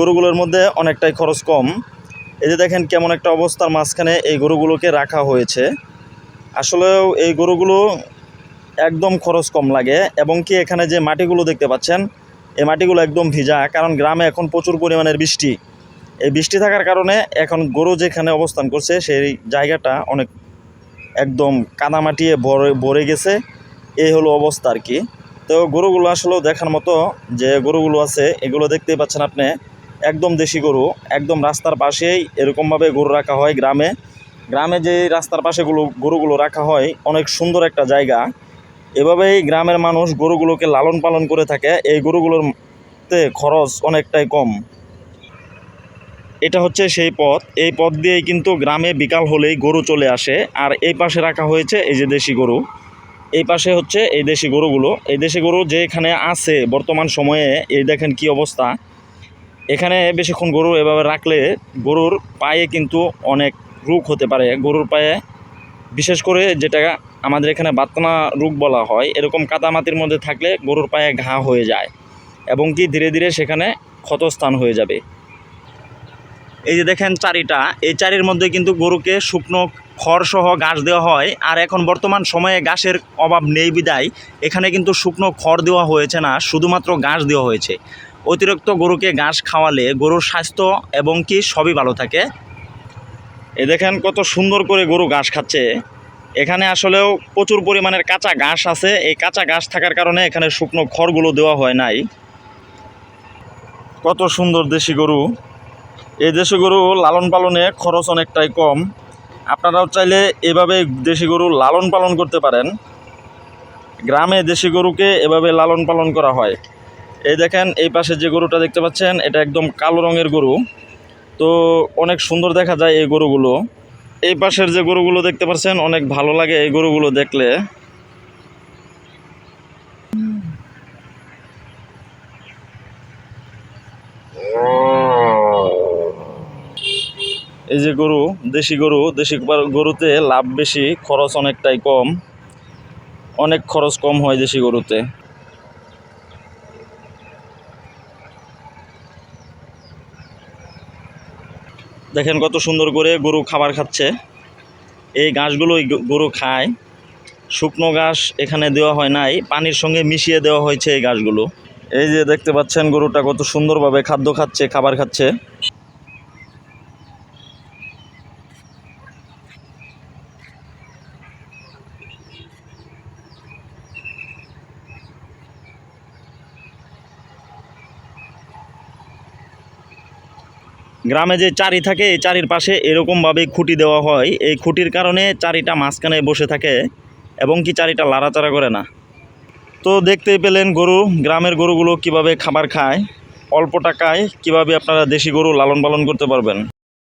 গরুগুলোর মধ্যে অনেকটাই খরচ কম। এই যে দেখেন কেমন একটা অবস্থার মাঝখানে এই গরুগুলোকে রাখা হয়েছে। আসলেও এই গরুগুলো একদম খরচ কম লাগে এবং কি এখানে যে মাটিগুলো দেখতে পাচ্ছেন, এই মাটিগুলো একদম ভিজা, কারণ গ্রামে এখন প্রচুর পরিমাণের বৃষ্টি। এই বৃষ্টি থাকার কারণে এখন গরু যেখানে অবস্থান করছে, সেই জায়গাটা অনেক একদম কাদামাটিয়ে ভরে ভরে গেছে। এই হলো অবস্থা আর কি। তো গরুগুলো আসলেও দেখার মতো যে গরুগুলো আছে, এগুলো দেখতেই পাচ্ছেন আপনি একদম দেশি গরু, একদম রাস্তার পাশেই এরকমভাবে গরু রাখা হয় গ্রামে। গ্রামে যে রাস্তার পাশে গুলো, গরুগুলো রাখা হয়, অনেক সুন্দর একটা জায়গা। এভাবেই গ্রামের মানুষ গরুগুলোকে লালন পালন করে থাকে। এই গরুগুলোর তে খরচ অনেকটাই কম। এটা হচ্ছে সেই পথ। এই পথ দিয়েই কিন্তু গ্রামে বিকাল হলেই গরু চলে আসে। আর এই পাশে রাখা হয়েছে এই যে দেশি গরু। এই পাশে হচ্ছে এই দেশি গরুগুলো। এই দেশি গরু যেখানে আছে বর্তমান সময়ে, এই দেখেন কি অবস্থা। এখানে বেশিক্ষণ গরু এভাবে রাখলে গরুর পায়ে কিন্তু অনেক রোগ হতে পারে। গরুর পায়ে বিশেষ করে যেটা আমাদের এখানে বাতনা রোগ বলা হয়, এরকম কাদামাতির মধ্যে থাকলে গরুর পায়ে ঘা হয়ে যায় এবং কি ধীরে ধীরে সেখানে ক্ষতস্থান হয়ে যাবে। এই যে দেখেন চারিটা, এই চারির মধ্যে কিন্তু গরুকে শুকনো খড়সহ ঘাস দেওয়া হয়। আর এখন বর্তমান সময়ে ঘাসের অভাব নেই বিদায়। এখানে কিন্তু শুকনো খড় দেওয়া হয়েছে না, শুধুমাত্র ঘাস দেওয়া হয়েছে। অতিরিক্ত গরুকে ঘাস খাওয়ালে গরুর স্বাস্থ্য এবং কি সবই ভালো থাকে। এ দেখেন কত সুন্দর করে গরু ঘাস খাচ্ছে। এখানে আসলেও প্রচুর পরিমাণের কাঁচা ঘাস আছে। এই কাঁচা ঘাস থাকার কারণে এখানে শুকনো খড়গুলো দেওয়া হয় নাই। কত সুন্দর দেশি গরু। এই দেশি গরু লালন পালনে খরচ অনেকটাই কম। আপনারাও চাইলে এভাবে দেশি গরু লালন পালন করতে পারেন। গ্রামে দেশি গরুকে এভাবে লালন পালন করা হয়। এই দেখেন, এই পাশে যে গরুটা দেখতে পাচ্ছেন, এটা একদম কালো রঙের গরু। তো অনেক সুন্দর দেখা যায় এই গরুগুলো। এই পাশের যে গরুগুলো দেখতে পাচ্ছেন, অনেক ভালো লাগে এই গরুগুলো দেখলে। এই যে গরু, দেশি গরু, দেশি গরুতে লাভ বেশি, খরচ অনেকটাই কম। অনেক খরচ কম হয় দেশি গরুতে। দেখেন কত সুন্দর করে গরু খাবার খাচ্ছে। এই ঘাসগুলোই গরু খায়। শুকনো ঘাস এখানে দেওয়া হয় নাই, পানির সঙ্গে মিশিয়ে দেওয়া হয়েছে এই ঘাসগুলো। এই যে দেখতে পাচ্ছেন গরুটা কত সুন্দরভাবে খাদ্য খাচ্ছে, খাবার খাচ্ছে। গ্রামে যে চারি থাকে, এই চারির পাশে এরকমভাবে খুঁটি দেওয়া হয়। এই খুঁটির কারণে চারিটা মাঝখানে বসে থাকে এবং কি চারিটা লাড়াচাড়া করে না। তো দেখতেই পেলেন গরু, গ্রামের গরুগুলো কীভাবে খাবার খায়, অল্প টাকায় কীভাবে আপনারা দেশি গরু লালন পালন করতে পারবেন।